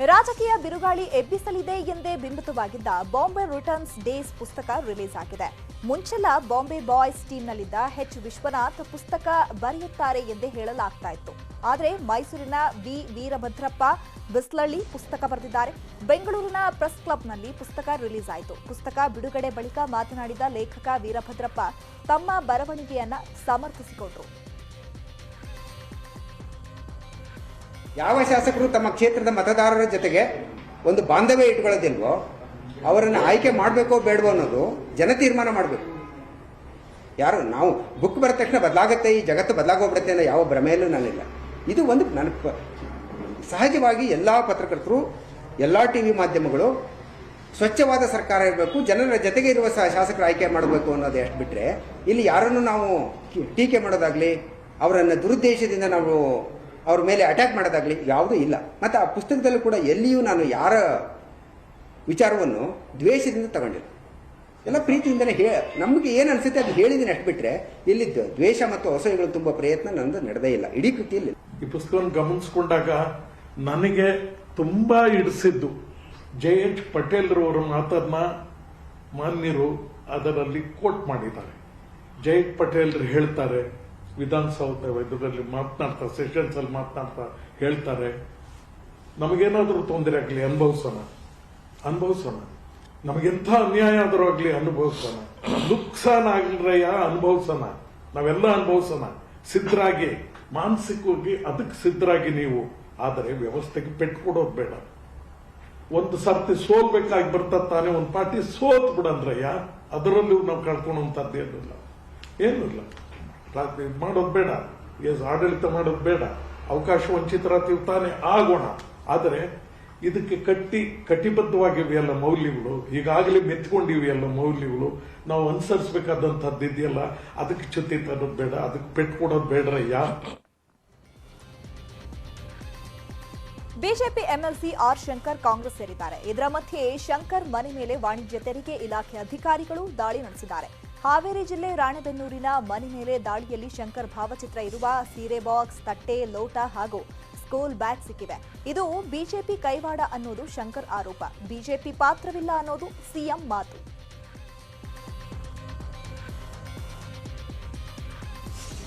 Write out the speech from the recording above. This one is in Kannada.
ರಾಜಕೀಯ ಬಿರುಗಾಳಿ ಎಬ್ಬಿಸಲಿದೆ ಎಂದೇ ಬಿಂಬಿತವಾಗಿದ್ದ ಬಾಂಬೆ ರಿಟರ್ನ್ಸ್ ಡೇಸ್ ಪುಸ್ತಕ ರಿಲೀಸ್ ಆಗಿದೆ. ಮುಂಚೆಲ್ಲ ಬಾಂಬೆ ಬಾಯ್ಸ್ ಟೀಮ್ನಲ್ಲಿದ್ದ ಹೆಚ್ ವಿಶ್ವನಾಥ್ ಪುಸ್ತಕ ಬರೆಯುತ್ತಾರೆ ಎಂದೇ ಹೇಳಲಾಗ್ತಾ ಇತ್ತು. ಆದರೆ ಮೈಸೂರಿನ ವಿ ವೀರಭದ್ರಪ್ಪ ಬಿಸ್ಲಳ್ಳಿ ಪುಸ್ತಕ ಬರೆದಿದ್ದಾರೆ. ಬೆಂಗಳೂರಿನ ಪ್ರೆಸ್ ಕ್ಲಬ್ನಲ್ಲಿ ಪುಸ್ತಕ ರಿಲೀಸ್ ಆಯಿತು. ಪುಸ್ತಕ ಬಿಡುಗಡೆ ಬಳಿಕ ಮಾತನಾಡಿದ ಲೇಖಕ ವೀರಭದ್ರಪ್ಪ ತಮ್ಮ ಬರವಣಿಗೆಯನ್ನ ಸಮರ್ಥಿಸಿಕೊಂಡರು. ಯಾವ ಶಾಸಕರು ತಮ್ಮ ಕ್ಷೇತ್ರದ ಮತದಾರರ ಜೊತೆಗೆ ಒಂದು ಬಾಂಧವ್ಯ ಇಟ್ಕೊಳ್ಳೋದಿಲ್ವೋ, ಅವರನ್ನು ಆಯ್ಕೆ ಮಾಡಬೇಕೋ ಬೇಡವೋ ಅನ್ನೋದು ಜನ ತೀರ್ಮಾನ ಮಾಡಬೇಕು. ಯಾರು, ನಾವು ಬುಕ್ ಬರೆದ ತಕ್ಷಣ ಬದಲಾಗುತ್ತೆ, ಈ ಜಗತ್ತು ಬದಲಾಗೋಗ್ಬಿಡುತ್ತೆ ಅನ್ನೋ ಯಾವ ಭ್ರಮೆಯಲ್ಲೂ ನಾನಿಲ್ಲ ಇದು ಒಂದು ನನ್ನ ಸಹಜವಾಗಿ ಎಲ್ಲ ಪತ್ರಕರ್ತರು, ಎಲ್ಲ ಟಿ ವಿ ಮಾಧ್ಯಮಗಳು ಸ್ವಚ್ಛವಾದ ಸರ್ಕಾರ ಇರಬೇಕು, ಜನರ ಜೊತೆಗೆ ಇರುವ ಶಾಸಕರು ಆಯ್ಕೆ ಮಾಡಬೇಕು ಅನ್ನೋದು ಎಷ್ಟು ಬಿಟ್ಟರೆ ಇಲ್ಲಿ ಯಾರನ್ನು ನಾವು ಟೀಕೆ ಮಾಡೋದಾಗಲಿ, ಅವರನ್ನು ದುರುದ್ದೇಶದಿಂದ ನಾವು ಅವ್ರ ಮೇಲೆ ಅಟ್ಯಾಕ್ ಮಾಡೋದಾಗಲಿ ಯಾವುದೂ ಇಲ್ಲ. ಮತ್ತು ಆ ಪುಸ್ತಕದಲ್ಲೂ ಕೂಡ ಎಲ್ಲಿಯೂ ನಾನು ಯಾರ ವಿಚಾರವನ್ನು ದ್ವೇಷದಿಂದ ತಗೊಂಡಿಲ್ಲ. ಎಲ್ಲ ಪ್ರೀತಿಯಿಂದಲೇ ಹೇ ನಮಗೆ ಏನು ಅನಿಸುತ್ತೆ ಅದು ಹೇಳಿದ್ದೀನಿ ಅಷ್ಟು ಬಿಟ್ಟರೆ ಇಲ್ಲಿದ್ದ ದ್ವೇಷ ಮತ್ತು ಅಸಹ್ಯಗಳು ತುಂಬ ಪ್ರಯತ್ನ ನಂದು ನಡೆದೇ ಇಲ್ಲ, ಇಡೀ ಕೃತಿಯಲ್ಲಿ ಈ ಪುಸ್ತಕವನ್ನು ಗಮನಿಸ್ಕೊಂಡಾಗ ನನಗೆ ತುಂಬ ಹಿಡಿಸಿದ್ದು ಜೆ ಎಚ್ ಪಟೇಲ್ರವರ ಮಾತನ್ನ ಮಾನ್ಯರು ಅದರಲ್ಲಿ ಕೋಟ್ ಮಾಡಿದ್ದಾರೆ. ಜೆ ಎಚ್ ಪಟೇಲ್ರು ಹೇಳ್ತಾರೆ ವಿಧಾನಸೌಧ ಇದರಲ್ಲಿ ಮಾತನಾಡ್ತಾ ಸೆಷನ್ಸ್ ಅಲ್ಲಿ ಮಾತನಾಡ್ತಾ ಹೇಳ್ತಾರೆ. ನಮಗೇನಾದರೂ ತೊಂದರೆ ಆಗಲಿ, ಅನುಭವಿಸೋಣ. ಅನುಭವಿಸೋಣ. ನಮಗೆಂಥ ಅನ್ಯಾಯ ಆದರೂ ಆಗಲಿ, ಅನುಭವಿಸೋಣ. ನುಕ್ಸಾನ್ ಆಗಲ್ರಯ್ಯ, ಅನುಭವಿಸೋಣ. ನಾವೆಲ್ಲ ಅನುಭವಿಸೋಣ. ಸಿದ್ಧರಾಗಿ, ಮಾನಸಿಕವಾಗಿ ಅದಕ್ಕೆ ಸಿದ್ಧರಾಗಿ ನೀವು. ಆದರೆ ವ್ಯವಸ್ಥೆಗೆ ಪೆಟ್ಟು ಕೊಡೋದು ಬೇಡ. ಒಂದು ಸರ್ತಿ ಸೋಲ್ಬೇಕಾಗಿ ಬರ್ತದ ತಾನೇ ಒಂದು ಪಾರ್ಟಿ ಸೋತ್ ಬಿಡಂದ್ರಯ್ಯ ಅದರಲ್ಲೂ ನಾವು ಕಳ್ಕೊಳ್ಳುವಂಥದ್ದು ಏನಿಲ್ಲ. ಇದ್ ಮಾಡೋದು ಬೇಡ. ಎಸ್ ಆಡಳಿತ ಮಾಡೋದು ಬೇಡ. ಅವಕಾಶ ವಂಚಿತರ ತಾನೇ ಆಗೋಣ. ಆದರೆ ಇದಕ್ಕೆ ಕಟ್ಟಿ, ಕಟಿಬದ್ಧವಾಗಿವೆ ಎಲ್ಲ ಮೌಲ್ಯಗಳು. ಈಗಾಗಲೇ ಮೆತ್ಕೊಂಡಿವಿ ಎಲ್ಲ ಮೌಲ್ಯಗಳು. ನಾವು ಅನುಸರಿಸಬೇಕಾದಂಥದ್ದು ಇದೆಯಲ್ಲ, ಅದಕ್ಕೆ ಚ್ಯುತಿ ತರೋದು ಬೇಡ, ಅದಕ್ಕೆ ಪೆಟ್ಟು ಕೊಡೋದು ಬೇಡ್ರಯ್ಯ. BJP MLC R Shankar Congress ಸೇರಿದ್ದಾರೆ. ಇದರ ಮಧ್ಯೆ ಶಂಕರ್ ಮನೆ ಮೇಲೆ ವಾಣಿಜ್ಯ ತೆರಿಗೆ ಇಲಾಖೆ ಅಧಿಕಾರಿಗಳು ದಾಳಿ ನಡೆಸಿದ್ದಾರೆ. ಹಾವೇರಿ ಜಿಲ್ಲೆ ರಾಣೆಬೆನ್ನೂರಿನ ಮನೆ ಮೇಲೆ ದಾಳಿಯಲ್ಲಿ ಶಂಕರ್ ಭಾವಚಿತ್ರ ಇರುವ ಸೀರೆ ಬಾಕ್ಸ್, ತಟ್ಟೆ, ಲೋಟ ಹಾಗೂ ಸ್ಕೂಲ್ ಬ್ಯಾಗ್ ಸಿಕ್ಕಿದೆ. ಇದು ಬಿಜೆಪಿ ಕೈವಾಡ ಅನ್ನೋದು ಶಂಕರ್ ಆರೋಪ. ಬಿಜೆಪಿ ಪಾತ್ರವಿಲ್ಲ ಅನ್ನೋದು ಸಿಎಂ ಮಾತು.